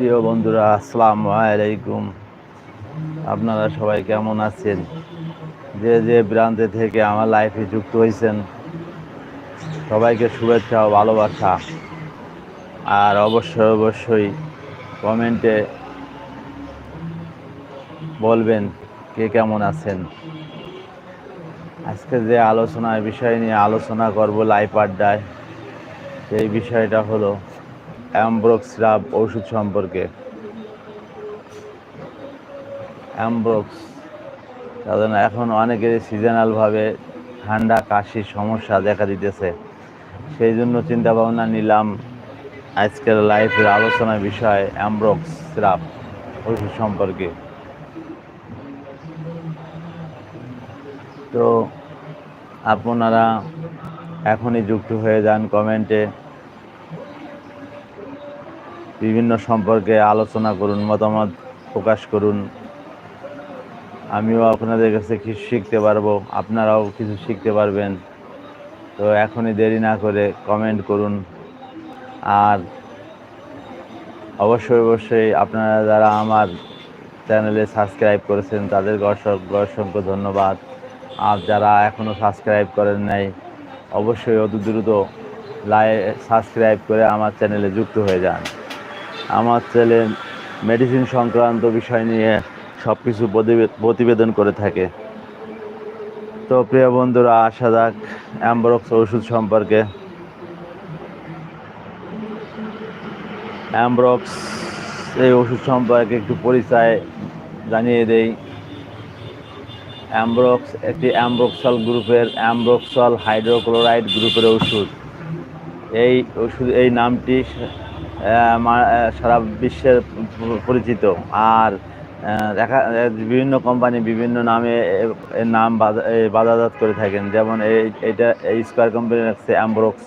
প্রিয় বন্ধুরা, আসসালামু আলাইকুম। আপনারা সবাই কেমন আছেন? যে যে প্রান্তে থেকে আমার লাইফে যুক্ত হয়েছেন, সবাইকে শুভেচ্ছা ও ভালোবাসা। আর অবশ্যই অবশ্যই কমেন্টে বলবেন কে কেমন আছেন। আজকে যে আলোচনার বিষয় নিয়ে আলোচনা করব লাইফ আড্ডায়, সেই বিষয়টা হলো অ্যামব্রোক্স রাব ওষুধ সম্পর্কে। অ্যামব্রোক্স কারণ এখন অনেকের সিজনালভাবে ঠান্ডা, কাশির সমস্যা দেখা দিতেছে। সেই জন্য চিন্তা ভাবনা নিলাম আজকের লাইফের আলোচনার বিষয় অ্যামব্রোক্স সিরাপ ওষুধ সম্পর্কে। তো, আপনারা এখনই যুক্ত হয়ে যান কমেন্টে। বিভিন্ন সম্পর্কে আলোচনা করুন, মতামত প্রকাশ করুন। আমিও আপনাদের কাছে কিছু শিখতে পারব, আপনারাও কিছু শিখতে পারবেন। তো এখনই দেরি না করে কমেন্ট করুন। আর অবশ্যই অবশ্যই আপনারা যারা আমার চ্যানেলে সাবস্ক্রাইব করেছেন, তাদেরকে অসংখ্য অসংখ্য ধন্যবাদ। আর যারা এখনও সাবস্ক্রাইব করেন নাই, অবশ্যই অতি দ্রুত লাই সাবস্ক্রাইব করে আমার চ্যানেলে যুক্ত হয়ে যান। আমার ছেলে মেডিসিন সংক্রান্ত বিষয় নিয়ে সব কিছু প্রতিবেদন করে থাকে। তো প্রিয় বন্ধুরা, আসা যাক অ্যাম্বরক্স ওষুধ সম্পর্কে। অ্যাম্ব্রক্স এই ওষুধ সম্পর্কে একটু পরিচয় জানিয়ে দেই। অ্যাম্ব্রক্স একটি অ্যাম্ব্রক্সল গ্রুপের অ্যাম্ব্রক্সল হাইড্রোক্লোরাইড গ্রুপের ওষুধ। এই ওষুধ, এই নামটি সারা বিশ্বের পরিচিত। আর দেখা, বিভিন্ন কোম্পানি বিভিন্ন নামে নাম বাজারজাত করে থাকেন। যেমন এই এটা এই স্কোয়ার কোম্পানি রাখছে অ্যাম্ব্রক্স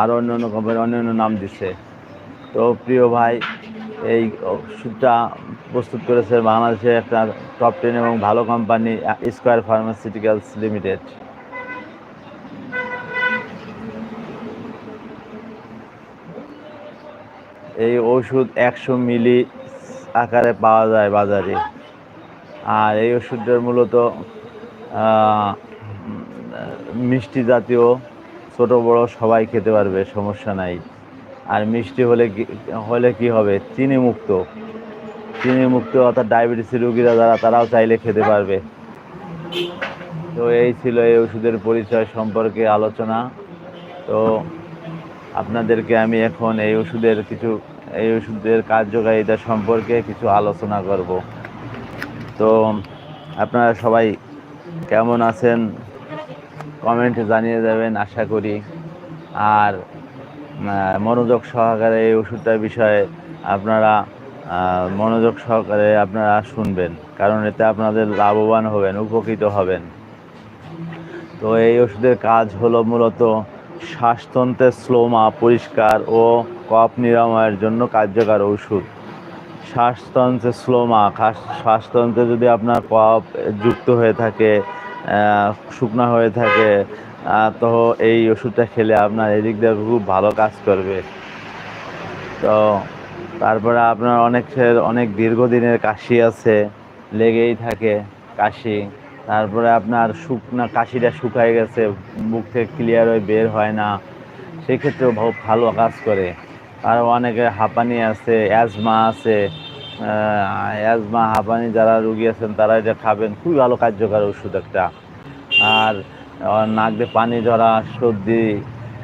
আরও অন্য অন্য কোম্পানি অন্য অন্য নাম দিচ্ছে তো প্রিয় ভাই, এই ওষুধটা প্রস্তুত করেছে বাংলাদেশে একটা টপ টেন এবং ভালো কোম্পানি স্কোয়ার ফার্মাসিউটিক্যালস লিমিটেড এই ওষুধ একশো মিলি আকারে পাওয়া যায় বাজারে। আর এই ওষুধটার মূলত মিষ্টি জাতীয়, ছোট, বড় সবাই খেতে পারবে, সমস্যা নাই। আর মিষ্টি হলে হলে কি হবে? চিনি মুক্ত। চিনি মুক্ত অর্থাৎ ডায়াবেটিসের রুগীরা যারা, তারাও চাইলে খেতে পারবে। তো এই ছিল এই ওষুধের পরিচয় সম্পর্কে আলোচনা। তো আপনাদেরকে আমি এখন এই ওষুধের কিছু, এই ওষুধের কার্যকারিতা সম্পর্কে কিছু আলোচনা করব। তো, আপনারা সবাই কেমন আছেন? কমেন্ট জানিয়ে দেবেন, আশা করি। আর মনোযোগ সহকারে এই ওষুধটার বিষয়ে আপনারা মনোযোগ সহকারে আপনারা শুনবেন। কারণ এতে আপনাদের লাভবান হবেন, উপকৃত হবেন। তো এই ওষুধের কাজ হলো মূলত শ্বাসতন্ত্রের স্লোমা পরিষ্কার ও কফ নিরাময়ের জন্য কার্যকর ওষুধ শ্বাসতন্ত্রের স্লোমা শ্বাসতন্ত্রে যদি আপনার কফ যুক্ত হয়ে থাকে শুকনা হয়ে থাকে তো এই ওষুধটা খেলে আপনার এদিক দিয়ে খুব ভালো কাজ করবে। তো তারপরে আপনার অনেকের অনেক দীর্ঘদিনের কাশি আছে, লেগেই থাকে কাশি। তারপরে আপনার শুকনা কাশিটা শুকায় গেছে, মুখ থেকে ক্লিয়ার হয়ে বের হয় না। সেক্ষেত্রেও ভালো কাজ করে। আর অনেকে হাঁপানি আছে অ্যাজমা আছে অ্যাজমা হাঁপানি যারা রুগী আছেন, তারা এটা খাবেন। খুবই ভালো কার্যকর ওষুধ একটা। আর নাক দিয়ে পানি ধরা সর্দি,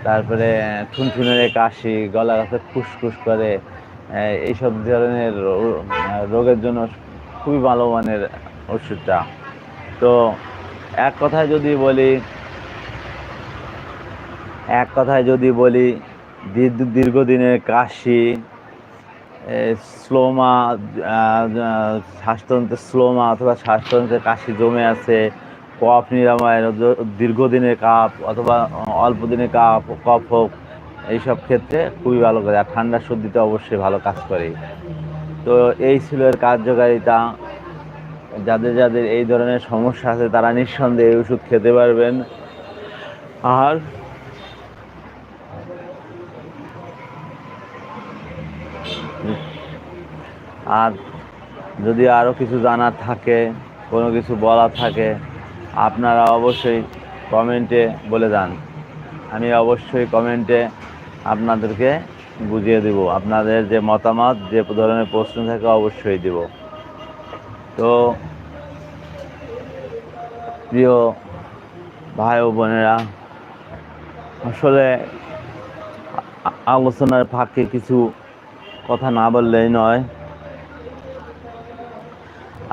তারপরে ঠুনঠুনের কাশি গলা গাছে ফুসফুস করে এইসব ধরনের রোগের জন্য খুবই ভালো মানের ওষুধটা। তো এক কথায় যদি বলি, এক কথায় যদি বলি দীর্ঘদিনের কাশি স্লোমা শ্বাসতন্ত্রের স্লোমা অথবা শ্বাসতন্ত্রের কাশি জমে আছে, কফ নিরাময়ের দীর্ঘদিনের কাপ অথবা অল্প দিনের কাপ, কফ হোক, এইসব ক্ষেত্রে খুবই ভালো করে। আর ঠান্ডা সর্দিতে অবশ্যই ভালো কাজ করে। তো এই ছিল এর কার্যকারিতা। যাদের যাদের এই ধরনের সমস্যা আছে, তারা নিঃসন্দেহে ওষুধ খেতে পারবেন। আর আর যদি আরও কিছু জানার থাকে, কোনো কিছু বলার থাকে, আপনারা অবশ্যই কমেন্টে বলে যান। আমি অবশ্যই কমেন্টে আপনাদেরকে বুঝিয়ে দিব। আপনাদের যে মতামত, যে ধরনের প্রশ্ন থাকে, অবশ্যই দিব। তো প্রিয় ভাই ও বোনেরা, আসলে আলোচনার ফাঁকে কিছু কথা না বললেই নয়।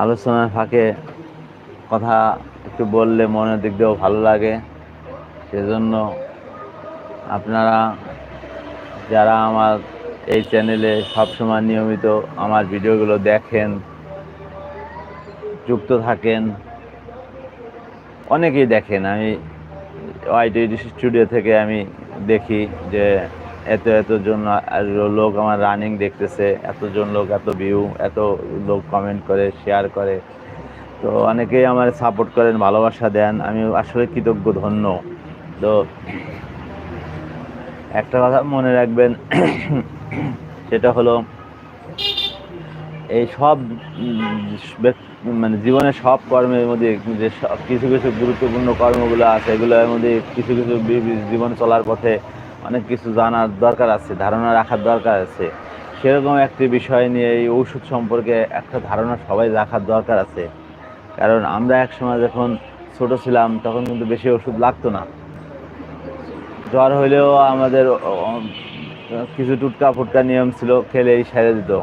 আলোচনার ফাঁকে কথা একটু বললে মনের দিক দিয়েও ভালো লাগে। সেজন্য আপনারা যারা আমার এই চ্যানেলে সবসময় নিয়মিত আমার ভিডিওগুলো দেখেন যুক্ত থাকেন। অনেকেই দেখেন, আমি ওয়াইটি স্টুডিও থেকে আমি দেখি যে এত এতজন লোক আমার রানিং দেখতেছে, এতজন লোক এত ভিউ এত লোক কমেন্ট করে শেয়ার করে। তো অনেকেই আমার সাপোর্ট করেন, ভালোবাসা দেন, আমি আসলে কৃতজ্ঞ ধন্য তো একটা কথা মনে রাখবেন, সেটা হলো এই সব মানে জীবনের সব কর্মের মধ্যে যে সব- কিছু কিছু গুরুত্বপূর্ণ কর্মগুলো আছে, এগুলোর মধ্যে কিছু কিছু জীবন চলার পথে অনেক কিছু জানার দরকার আছে, ধারণা রাখার দরকার আছে। সেরকম একটি বিষয় নিয়ে এই ঔষধ সম্পর্কে একটা ধারণা সবাই রাখার দরকার আছে। কারণ আমরা একসময় যখন ছোট ছিলাম, তখন কিন্তু বেশি ওষুধ লাগতো না। জ্বর হইলেও আমাদের কিছু টুটকা ফুটকা নিয়ম ছিল, খেলেই সেরে দিত।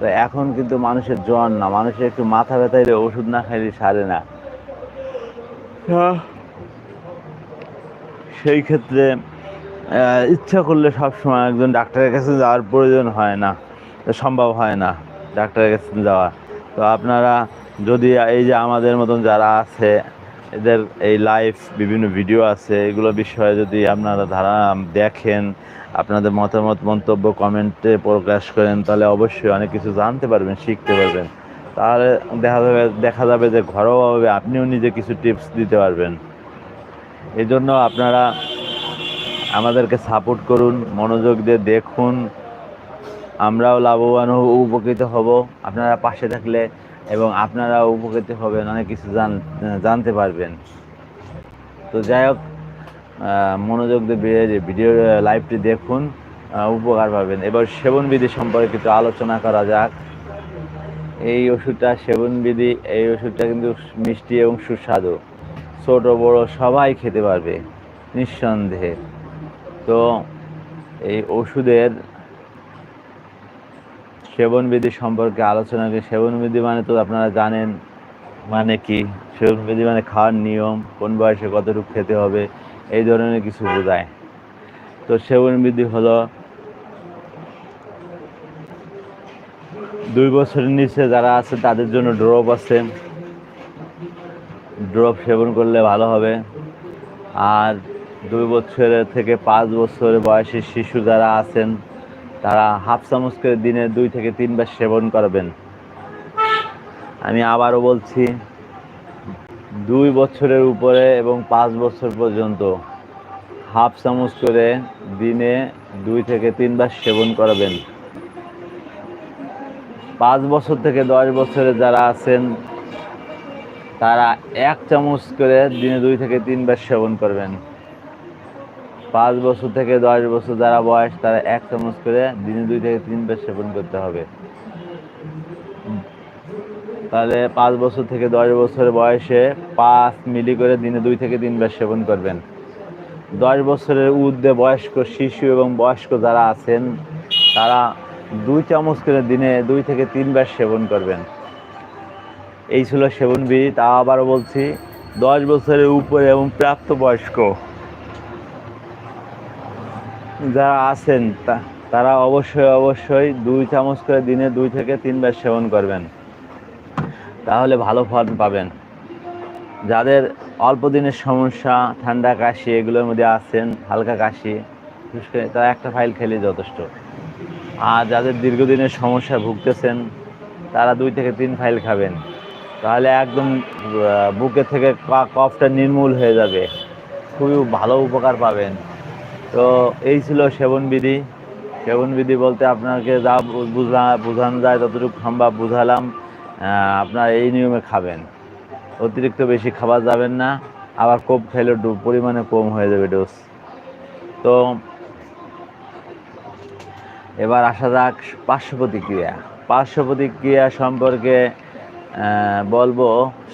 তো এখন কিন্তু মানুষের জ্বর না মানুষের একটু মাথা ব্যথা হলে ওষুধ না খাইলে সারে না। সেই ক্ষেত্রে ইচ্ছা করলে সবসময় একজন ডাক্তারের কাছে যাওয়ার প্রয়োজন হয় না সম্ভব হয় না ডাক্তারের কাছে যাওয়া। তো আপনারা যদি এই যে আমাদের মতন যারা আছে এদের এই লাইভ বিভিন্ন ভিডিও আছে, এগুলো বিষয়ে যদি আপনারা ধারা দেখেন, আপনাদের মতামত, মন্তব্য কমেন্টে প্রকাশ করেন, তাহলে অবশ্যই অনেক কিছু জানতে পারবেন, শিখতে পারবেন। তাহলে দেখা যাবে দেখা যাবে যে ঘরোয়াভাবে আপনিও নিজে কিছু টিপস দিতে পারবেন। এই জন্য আপনারা আমাদেরকে সাপোর্ট করুন, মনোযোগ দিয়ে দেখুন। আমরাও লাভবান উপকৃত হব। আপনারা পাশে থাকলে এবং আপনারা উপকৃত হবেন, অনেক কিছু জান, জানতে পারবেন। তো যাই হোক মনোযোগ দিয়ে ভিডিও লাইভটি দেখুন উপকার পাবেন। এবার সেবনবিধি সম্পর্কিত আলোচনা করা যাক। এই ওষুধটা, সেবনবিধি, এই ওষুধটা কিন্তু মিষ্টি এবং সুস্বাদু। ছোট, বড়, সবাই খেতে পারবে, নিঃসন্দেহে। তো এই ওষুধের সেবনবিধি সম্পর্কে আলোচনা করি। সেবনবিধি মানে তো আপনারা জানেন মানে কি? সেবনবিধি মানে খাওয়ার নিয়ম, কোন বয়সে কতটুকু খেতে হবে, এই ধরনের কিছু বোঝায়। তো সেবনবিধি হলো, দুই বছরের নিচে যারা আছে তাদের জন্য ড্রপ আছে। ড্রপ সেবন করলে ভালো হবে। আর দুই বছরের থেকে পাঁচ বছরের বয়সী শিশু যারা আছেন তারা হাফ চামচ করে দিনে দুই থেকে তিনবার সেবন করবেন। আমি আবারও বলছি, দুই বছরের উপরে এবং পাঁচ বছর পর্যন্ত হাফ চামচ করে দিনে দুই থেকে তিনবার সেবন করাবেন। পাঁচ বছর থেকে দশ বছরে যারা আছেন, তারা এক চামচ করে দিনে দুই থেকে তিনবার সেবন করবেন। পাঁচ বছর থেকে দশ বছর যারা বয়স, তারা এক চামচ করে দিনে দুই থেকে তিনবার সেবন করতে হবে। তাহলে পাঁচ বছর থেকে দশ বছর বয়সে পাঁচ মিলি করে দিনে দুই থেকে তিনবার সেবন করবেন। দশ বছরের ঊর্ধ্বে বয়স্ক শিশু এবং বয়স্ক যারা আছেন, তারা দুই চামচ করে দিনে দুই থেকে তিনবার সেবন করবেন। এই ছিল সেবন বিধি তা আবারও বলছি, দশ বছরের উপরে এবং প্রাপ্তবয়স্ক যারা আছেন তারা অবশ্যই অবশ্যই দুই চামচ করে দিনে দুই থেকে তিনবার সেবন করবেন। তাহলে ভালো ফল পাবেন। যাদের অল্প দিনের সমস্যা, ঠান্ডা কাশি এগুলোর মধ্যে আছেন, হালকা কাশি তারা একটা ফাইল খেলে যথেষ্ট। আর যাদের দীর্ঘদিনের সমস্যা ভুগতেছেন, তারা দুই থেকে তিন ফাইল খাবেন। তাহলে একদম বুকের থেকে কফটা নির্মূল হয়ে যাবে। খুবই ভালো উপকার পাবেন। তো এই ছিল সেবনবিধি সেবনবিধি বলতে আপনাকে যা বুঝা বোঝানো যায় ততটুকু সম্ভব বুঝালাম আপনার এই নিয়মে খাবেন। অতিরিক্ত বেশি খাবার যাবেন না, আবার কোপ খেলে পরিমাণে কম হয়ে যাবে ডোজ। তো এবার আসা যাক পার্শ্ব প্রতিক্রিয়া পার্শ্ব প্রতিক্রিয়া সম্পর্কে বলব,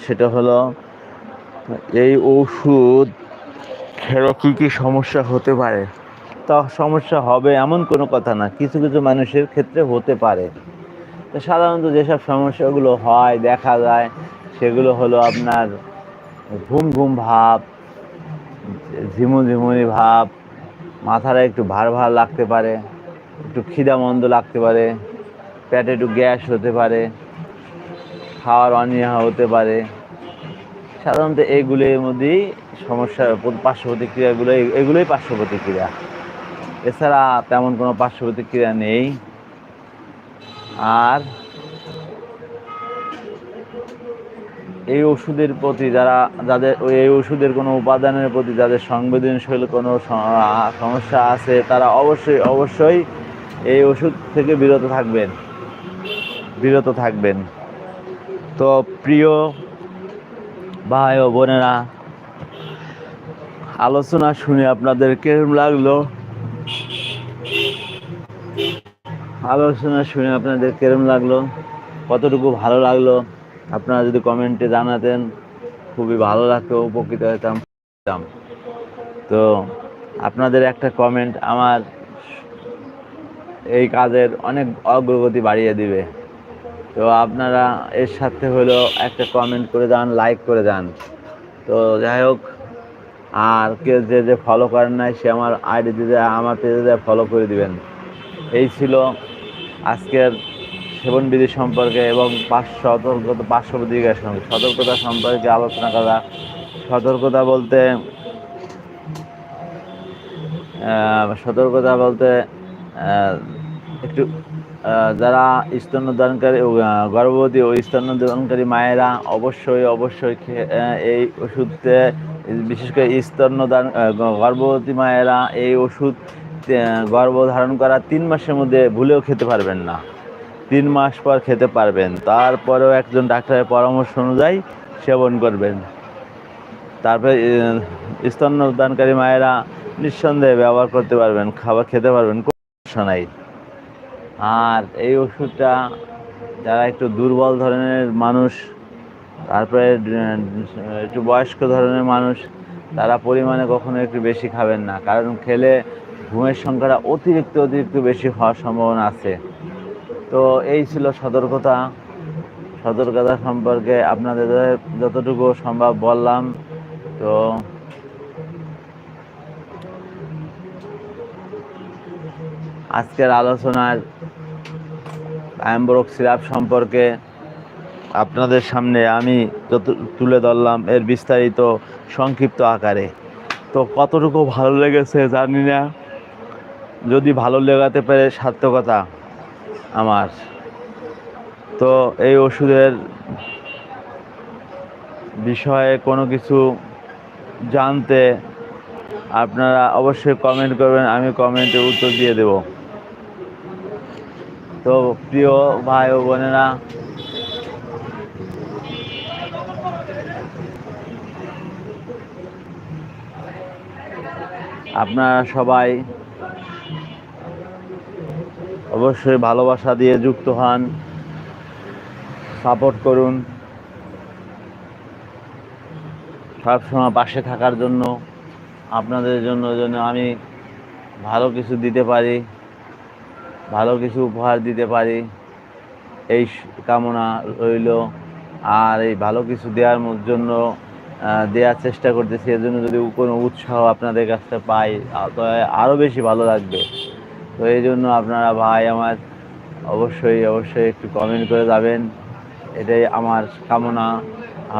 সেটা হলো এই ওষুধ খেলে কী কী সমস্যা হতে পারে? তা সমস্যা হবে এমন কোনো কথা না, কিছু কিছু মানুষের ক্ষেত্রে হতে পারে। তো সাধারণত যেসব সমস্যাগুলো হয়, দেখা যায়, সেগুলো হলো আপনার ঘুম ঘুম ভাব, ঝিমু, ঝিমুনি ভাব, মাথাটা একটু ভার ভার লাগতে পারে, একটু খিদা, মন্দ লাগতে পারে, পেটে একটু গ্যাস হতে পারে, খাওয়ার অনীহা হতে পারে। সাধারণত এইগুলির মধ্যেই সমস্যা পার্শ্ব প্রতিক্রিয়াগুলো এগুলোই পার্শ্ব প্রতিক্রিয়া এছাড়া তেমন কোনো পার্শ্ব প্রতিক্রিয়া নেই। আর এই ওষুধের প্রতি যারা, যাদের, এই ওষুধের কোনো উপাদানের প্রতি যাদের সংবেদনশীল কোনো সমস্যা আছে, তারা অবশ্যই অবশ্যই এই ওষুধ থেকে বিরত থাকবেন। বিরত থাকবেন। তো প্রিয় ভাই ও বোনেরা আলোচনা শুনে আপনাদের কেমন লাগল? আলোচনা শুনে আপনাদের কেরম লাগল? কতটুকু ভালো লাগল? আপনারা যদি কমেন্টে জানাতেন, খুবই ভালো লাগতো, উপকৃত হতাম। হতাম। তো আপনাদের একটা কমেন্ট আমার এই কাজের অনেক অগ্রগতি বাড়িয়ে দিবে। তো আপনারা এর সাথে হলো একটা কমেন্ট করে যান, লাইক করে যান। তো যাই হোক আর কেউ যে যে ফলো করেন নাই, সে আমার আইডিতে আমার পেজে ফলো করে দিবেন। এই ছিল আজকের সেবনবিধি সম্পর্কে এবং পাঁচ সতর্কতা পার্শ্ব প্রতিক্রিয়ার সঙ্গে। সতর্কতা সম্পর্কে আলোচনা করা। সতর্কতা বলতে সতর্কতা বলতে একটু যারা স্তন্যদানকারী গর্ভবতী ও স্তন্যদানকারী মায়েরা অবশ্যই অবশ্যই এই ওষুধে বিশেষ করে স্তন্যদান গর্ভবতী মায়েরা এই ওষুধ গর্ভধারণ করা তিন মাসের মধ্যে ভুলেও খেতে পারবেন না। তিন মাস পর খেতে পারবেন। তারপরেও একজন ডাক্তারের পরামর্শ অনুযায়ী সেবন করবেন। তারপরে স্তন্যদানকারী মায়েরা নিঃসন্দেহে ব্যবহার করতে পারবেন, খাবার খেতে পারবেন, কোনো সমস্যা নাই। আর এই ওষুধটা যারা একটু দুর্বল ধরনের মানুষ তারপরে একটু বয়স্ক ধরনের মানুষ, তারা পরিমাণে কখনো একটু বেশি খাবেন না। কারণ খেলে ঘুমের সংখ্যাটা অতিরিক্ত অতিরিক্ত বেশি হওয়ার সম্ভাবনা আছে। তো এই ছিল সতর্কতা। সতর্কতা সম্পর্কে আপনাদের যতটুকু সম্ভব বললাম। তো আজকের আলোচনার অ্যাম্বরক সিরাপ সম্পর্কে আপনাদের সামনে আমি যত তুলে ধরলাম এর বিস্তারিত সংক্ষিপ্ত আকারে। তো কতটুকু ভালো লেগেছে জানি না। যদি ভালো লেগাতে পারে সার্থকতা আমার। তো এই ওষুধের বিষয়ে কোনো কিছু জানতে আপনারা অবশ্যই কমেন্ট করবেন, আমি কমেন্টে উত্তর দিয়ে দেব। তো প্রিয় ভাই ও বোনেরা আপনারা সবাই অবশ্যই ভালোবাসা দিয়ে যুক্ত হন সাপোর্ট করুন, সবসময় পাশে থাকার জন্য, আপনাদের জন্য যেন আমি ভালো কিছু দিতে পারি, ভালো কিছু উপহার দিতে পারি। এই কামনা রইল। আর এই ভালো কিছু দেওয়ার জন্য দেওয়ার চেষ্টা করতেছি। এর জন্য যদি কোনো উৎসাহ আপনাদের কাছ পাই তো আরও বেশি ভালো লাগবে। তো এই জন্য আপনারা ভাই আমার অবশ্যই অবশ্যই একটু কমেন্ট করে যাবেন। এটাই আমার কামনা।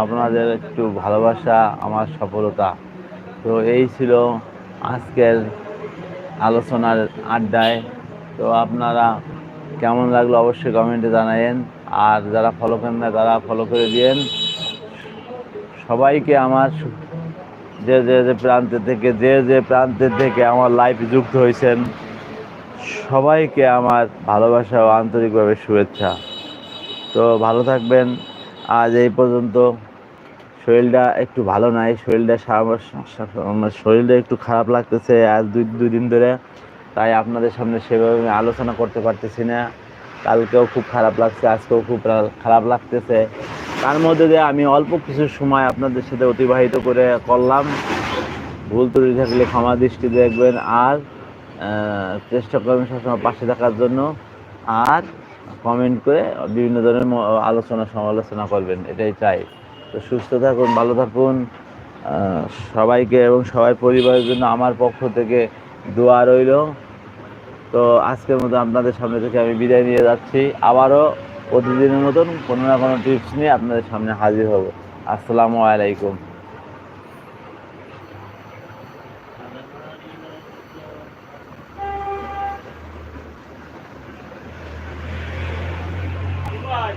আপনাদের একটু ভালোবাসা, আমার সফলতা। তো এই ছিল আজকের আলোচনার আড্ডায়। তো আপনারা কেমন লাগল অবশ্যই কমেন্টে জানায়েন। আর যারা ফলো করেন না, তারা ফলো করে দিয়েন। সবাইকে আমার যে যে যে প্রান্তে থেকে, যে যে প্রান্তের থেকে আমার লাইফ যুক্ত হয়েছেন, সবাইকে আমার ভালোবাসা ও আন্তরিকভাবে শুভেচ্ছা। তো ভালো থাকবেন। আজ এই পর্যন্ত শরীরটা একটু ভালো নাই, শরীরটা শরীরটা একটু খারাপ লাগতেছে আজ দুই দুই দিন ধরে। তাই আপনাদের সামনে সেভাবে আমি আলোচনা করতে পারতেছি না। কালকেও খুব খারাপ লাগছে, আজকেও খুব খারাপ লাগতেছে। তার মধ্যে দিয়ে আমি অল্প কিছু সময় আপনাদের সাথে অতিবাহিত করে করলাম। ভুল ত্রুটি থাকলে ক্ষমা দৃষ্টি দেখবেন আর চেষ্টা করবেন সবসময় পাশে থাকার জন্য। আর কমেন্ট করে বিভিন্ন ধরনের আলোচনা, সমালোচনা করবেন, এটাই চাই। তো সুস্থ থাকুন, ভালো থাকুন। সবাইকে এবং সবাই পরিবারের জন্য আমার পক্ষ থেকে দোয়া রইল। তো আজকের মতো আপনাদের সামনে থেকে আমি বিদায় নিয়ে যাচ্ছি। আবারও প্রতিদিনের মতন কোনো না কোনো টিপস নিয়ে আপনাদের সামনে হাজির হব। আসসালামু আলাইকুম।